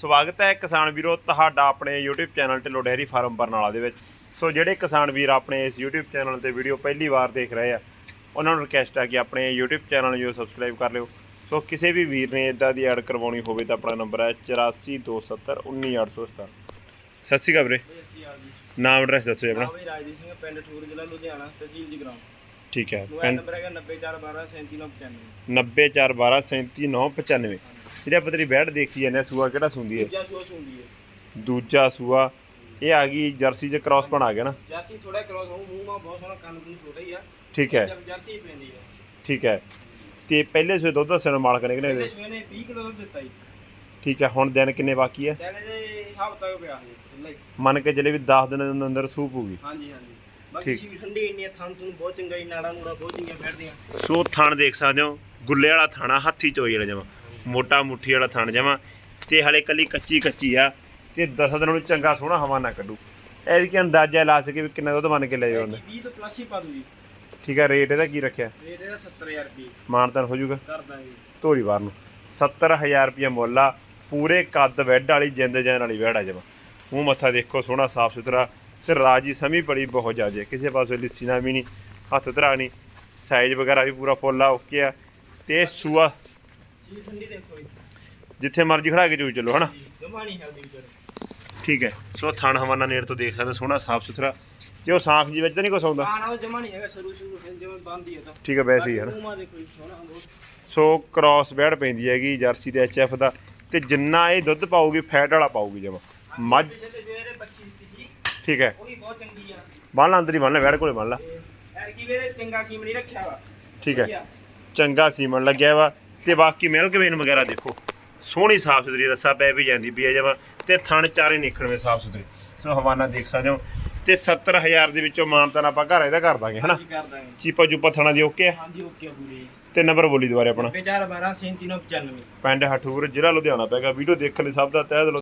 ਸਵਾਗਤ ਹੈ ਕਿਸਾਨ ਵੀਰੋ ਤੁਹਾਡਾ ਆਪਣੇ YouTube channel Dhillon dairy farm Barnala ਦੇ ਵਿੱਚ। ਸੋ ਜਿਹੜੇ ਕਿਸਾਨ ਵੀਰ ਆਪਣੇ ਇਸ YouTube ਚੈਨਲ ਤੇ ਵੀਡੀਓ ਪਹਿਲੀ ਵਾਰ ਦੇਖ ਰਹੇ ਆ ਉਹਨਾਂ ਨੂੰ ਰਿਕਵੈਸਟ ਹੈ ਕਿ ਆਪਣੇ YouTube ਚੈਨਲ ਨੂੰ ਸਬਸਕ੍ਰਾਈਬ ਕਰ ਲਿਓ। ਸੋ ਕਿਸੇ ਵੀ ਵੀਰ ਨੇ ਇਦਾਂ ਦੀ ਐਡ ਕਰਵਾਉਣੀ ਹੋਵੇ ਤਾਂ ਆਪਣਾ ਨੰਬਰ ਹੈ 8427191817 ਸਤਿ ਸ਼੍ਰੀ ਅਕਾਲ ਵੀਰੇ। ਨਾਮ ਐਡਰੈਸ ਦੱਸੋ ਜੀ ਆਪਣਾ। ਨਾਮ ਰਾਜਦੀਪ ਸਿੰਘ ਪਿੰਡ ਠੂਰ ਜ਼ਿਲ੍ਹਾ ਲੁਧਿਆਣਾ ਤਹਿਸੀਲ ਜਗਰਾਉਂ। ਠੀਕ ਹੈ। ਮੋਬਾਈਲ ਨੰਬਰ ਹੈਗਾ 90412 90412379995 ਜਿਹੜੇ ਆਪਾਂ ਤੇਰੀ ਬੈਡ ਦੇਖੀ ਜਾਂਦੇ ਆ ਸੂਆ ਕਿਹੜਾ ਸੁੰਦੀ ਹੈ? ਦੂਜਾ ਸੂਆ ਸੁੰਦੀ ਹੈ। ਦੂਜਾ ਸੂਆ ਇਹ ਆ ਗਈ ਜਰਸੀ ਚ ਕ੍ਰਾਸ ਬਣ ਆ ਗਿਆ ਨਾ? ਜਰਸੀ ਥੋੜਾ ਕ੍ਰੋਸ ਹੋਊ ਮੂੰਹ ਮਾ ਬਹੁਤ ਸੋਹਣਾ ਕੰਨ ਕੁੰਨ ਛੋਟਾ ਹੀ ਆ। ਠੀਕ ਹੈ। ਜਰ- ਜਰਸੀ ਪੈਂਦੀ ਹੈ। ਠੀਕ ਹੈ। ਤੇ ਪਹਿਲੇ ਸੂਏ ਦੁੱਧ ਦੱਸਣ ਮਾਲਕ ਨੇ ਕਿਨੇ ਪਹਿਲੇ ਸੂਏ ਨੇ 20 ਕਿਲੋ ਦੁੱਧ ਦਿੱਤਾ ਜੀ। ਠੀਕ ਹੈ ਹੁਣ ਦਿਨ ਕਿੰਨੇ ਬਾਕੀ ਹੈ? ਕਹਿੰਦੇ ਦੇ ਹਿਸਾਬ ਤੱਕ ਪਿਆ ਜੀ ਪਹਿਲਾਂ ਹੀ। ਮੰਨ ਕੇ ਚੱਲੇ ਵੀ 10 ਦਿਨਾਂ ਦੇ ਅੰਦਰ ਸੂਪ ਹੋਊਗੀ ਹਾਂਜੀ ਹਾਂਜੀ। ਬਾਕੀ ਠੀਕ। ਸੀ ਠੰਡੀ ਇੰਨੀ ਆ, ਥਣ ਤੁਹਾਨੂੰ ਬਹੁਤ ਚੰਗਾ ਹੀ ਨਾੜਾ ਨੂੜਾ ਬਹੁਤ ਚੰਗੀਆਂ ਬੈਠਦੀਆਂ। ਸੋ ਥਣ ਦੇਖ ਸਕਦੇ ਹੋ ਗੁੱਲੇ ਵਾਲਾ ਥਾਣਾ ਹੱਥੀ ਚੋਈ ਵਾਲਾ ਜਮਾ ਮੋਟਾ ਮੁੱਠੀ ਵਾਲਾ ਥਣ ਜਮਾ ਤੇ ਹਲੇ ਕੱਲੀ ਕੱਚੀ ਕੱਚੀ ਆ ਤੇ 10 ਦਿਨਾਂ ਨੂੰ ਚੰਗਾ ਸੋਹਣਾ ਹਵਾ ਨਾ ਕੱਢੂ। ਐਦੀ ਕੀ ਅੰਦਾਜ਼ਾ ਲਾ ਸਕੇ ਵੀ ਕਿੰਨਾ ਦੁੱਧ ਮੰਨ ਕੇ ਲੈ ਜਾਉਂਦੇ 20 ਤੋਂ ਪਲੱਸ ਹੀ ਪਾ ਦੂ ਜੀ। ਠੀਕ ਹੈ ਰੇਟ ਇਹਦਾ ਕੀ ਰੱਖਿਆ? ਰੇਟ ਇਹਦਾ 70000 ਰੁਪਏ। ਮਾਨਤਨ ਹੋ ਜਾਊਗਾ। ਕਰ ਦਾਂਗੇ। ਧੋਰੀ ਵਾਰ ਨੂੰ। 70000 ਰੁਪਏ ਮੁੱਲ ਆ ਪੂਰੇ ਕੱਦ ਵੈਡ ਵਾਲੀ ਜਿੰਦ ਜਾਨ ਵਾਲੀ ਵੈੜ ਆ ਜਮਾ। ਮੂੰਹ ਮੱਥਾ ਦੇਖੋ ਸੋਹਣਾ ਸਾਫ਼ ਸੁਥਰਾ ਤੇ ਰਾਜੀ ਸਮੀ ਬੜੀ ਬਹੁਤ ਜ਼ਿਆਦੇ ਕਿਸੇ ਪਾਸੇ ਲਿੱਸੀ ਨਾ ਵੀ ਨਹੀਂ ਹੱਥ ਧਰਾ ਨਹੀਂ ਸਾਈਜ਼ ਵਗੈਰਾ ਵੀ ਪੂਰਾ ਫੁੱਲ ਆ ਓਕੇ ਆ। ਤੇ ਸੂਆ ਜਿੱਥੇ ਮਰਜ਼ੀ ਖੜਾ ਕੇ ਚੋਈ ਚੱਲੋ ਹਨਾ? ਠੀਕ ਹੈ। ਸੋ ਥਣ ਹਵਾਨਾ ਨੇੜ ਤੋਂ ਦੇਖ ਸਕਦੇ ਸੋਹਣਾ ਸਾਫ਼ ਸੁਥਰਾ। ਤੇ ਉਹ ਸਾਂਖ ਜੀ ਵਿੱਚ ਤਾਂ ਨਹੀਂ ਕੁਛ ਆਉਂਦਾ। ਆਹ ਨਾ ਜਮਾ ਨਹੀਂ ਹੈਗਾ ਸ਼ੁਰੂ ਸ਼ੁਰੂ ਫਿਰ ਜਿਵੇਂ ਬੰਦ ਹੀ ਹੈ ਤਾਂ। ਠੀਕ ਹੈ ਵੈਸੇ ਹੀ ਹੈ ਨਾ ਸੋ ਕ੍ਰਾਸ ਬੈੜ ਪੈਂਦੀ ਹੈਗੀ ਜਰਸੀ ਤੇ ਐਚਐਫ ਦਾ। ਤੇ ਜਿੰਨਾ ਇਹ ਦੁੱਧ ਪਾਊਗੀ ਫੈਟ ਵਾਲਾ ਪਾਊਗੀ ਜਮਾ। ਮੱਝ ਠੀਕ ਹੈ। ਉਹ ਵੀ ਬਹੁਤ ਚੰਗੀ ਆ। ਬੰਨ ਲਾ ਅੰਦਰ ਹੀ ਬੰਨ ਲੈ ਵੈੜ ਕੋਲੇ ਬੰਨ ਲਾ। ਤੇ ਐਰ ਕੀ ਵੇਰੇ ਚੰਗਾ ਸੀਮ ਨਹੀਂ ਰੱਖਿਆ ਵਾ। ਠੀਕ ਹੈ। ਚੰਗਾ ਸੀਮਨ ਲੱਗਿਆ ਵਾ। ਤੇ ਬਾਕੀ ਮਿਲਕ ਵੇਨ ਵਗੈਰਾ ਦੇਖੋ। ਸੋਹਣੀ ਸਾਫ਼ ਸੁਥਰੀ ਰੱਸਾ ਪੈ ਵੀ ਜਾਂਦੀ ਪਈ ਜਮਾ। ਤੇ ਥਣ ਚਾਰੇ ਨਿਕਲਵੇਂ ਸਾਫ਼ ਸੁਥਰੇ। ਸੋ ਹਵਾਨਾ ਦੇਖ ਸਕਦੇ ਹੋ। ਤੇ 70000 ਦੇ ਵਿੱਚੋਂ ਮਾਨਤਾਨ ਆਪਾਂ ਘਰ ਇਹਦਾ ਕਰ ਦਾਂਗੇ ਹਨਾ? ਹਾਂਜੀ ਕਰ ਦਾਂਗੇ। ਚੀਪਾ ਚੂਪਾ ਥਣਾ ਦੀ ਓਕੇ ਆ? ਹਾਂਜੀ ਓਕੇ ਆ ਪੂਰੀ। ਤੇ ਨੰਬਰ ਬੋਲੀ ਦੁਬਾਰੇ ਆਪਣਾ। 4012 3795 ਪਿੰਡ ਹਠੂਰ ਜ਼ਿਲ੍ਹਾ ਲੁਧਿਆਣਾ ਪੈਗਾ ਵੀਡੀਓ ਦੇਖਣ ਲਈ ਸਭ ਦਾ ਤਹਿ ਦਿਲੋਂ